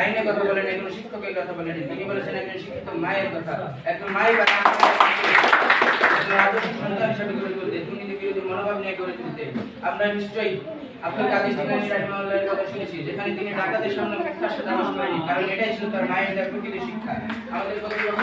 আইনের কথা বলেন একজন শিক্ষকের কথা বলেন, তিনি বলেছেন একজন শিক্ষিত মায়ের কথা। একজন মায়ের কথা নিশ্চয়ই আব্দুল কাদের যেখানে তিনি ডাকাতের সামনে কারণ এটাই ছিল তার মায়ের দেওয়া শিক্ষা। আমাদের প্রতিপক্ষ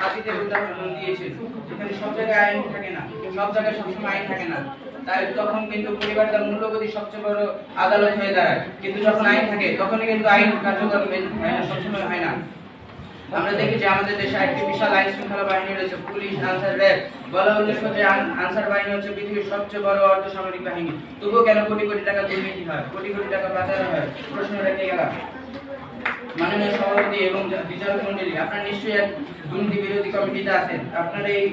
হাতিতে উদাহরণ দিয়েছেন। যেখানে সব জায়গায় আইন থাকে না, সব জায়গায় সবসময় আইন থাকে না। তাই তখন কিন্তু পরিবার তার মূল্যবোধী সবচেয়ে বড় আদালত হয়ে দাঁড়ায়। কিন্তু যখন আইন থাকে, তখনই কিন্তু আইন কার্যকর হয় না, সবসময় হয় না। আমরা দেখি যে আমাদের দেশে একটি বিশাল আইন শৃঙ্খলা বাহিনী রয়েছে, পুলিশ, আনসার, র্যাব। বলা উল্লেখ্য যে আনসার বাহিনী হচ্ছে পৃথিবীর সবচেয়ে বড় অর্ধ সামরিক বাহিনী। তবুও কেন কোটি কোটি টাকা দুর্নীতি হয়? কোটি কোটি টাকা পাচার হয়? প্রশ্ন রেখে গেলাম। মাননীয় সভাপতি এবং বিচারক মন্ডলী, আপনারা নিশ্চয়ই এক দুর্নীতি বিরোধী কমিটিতে আছেন। আপনার এই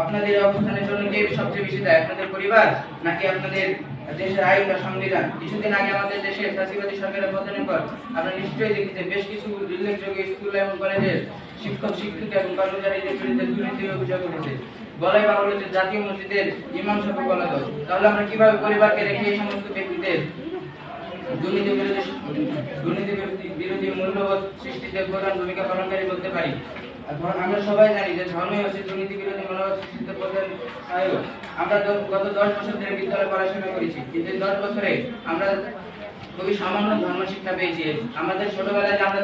আপনাদের অবস্থানের জন্য কে সবচেয়ে বেশি দায় আপনাদের পরিবার, নাকি আপনাদের দেশের আইন বা সংবিধান? কিছুদিন আগে আমাদের দেশে ফ্যাসিবাদী সরকারের পতনের পর আপনারা নিশ্চয়ই দেখেছেন বেশ কিছু উল্লেখযোগ্য স্কুল এবং কলেজের শিক্ষক, শিক্ষিকা এবং কর্মচারীদের বিরুদ্ধে দুর্নীতির অভিযোগ উঠেছে। বলাই বাহুল্য যে জাতীয় মসজিদের ইমাম সাহেব বলা দাও তাহলে আমরা কীভাবে পরিবারকে রেখে এই সমস্ত ব্যক্তিদের দুর্নীতি বিরোধী দুর্নীতি বিরোধী মূল্যবোধ সৃষ্টিতে প্রধান ভূমিকা পালনকারী বলতে পারি? আমরা সবাই জানি যে ধর্মই হচ্ছে দুর্নীতি, বিরোধী, মনোভাব সহায়ক আমরা গত দশ বছর ধরে বিদ্যালয়ে পড়াশোনা করেছি। কিন্তু দশ বছরে আমরা খুবই সামান্য ধর্ম শিক্ষা পেয়েছি। আমাদের ছোটবেলায় যে আমরা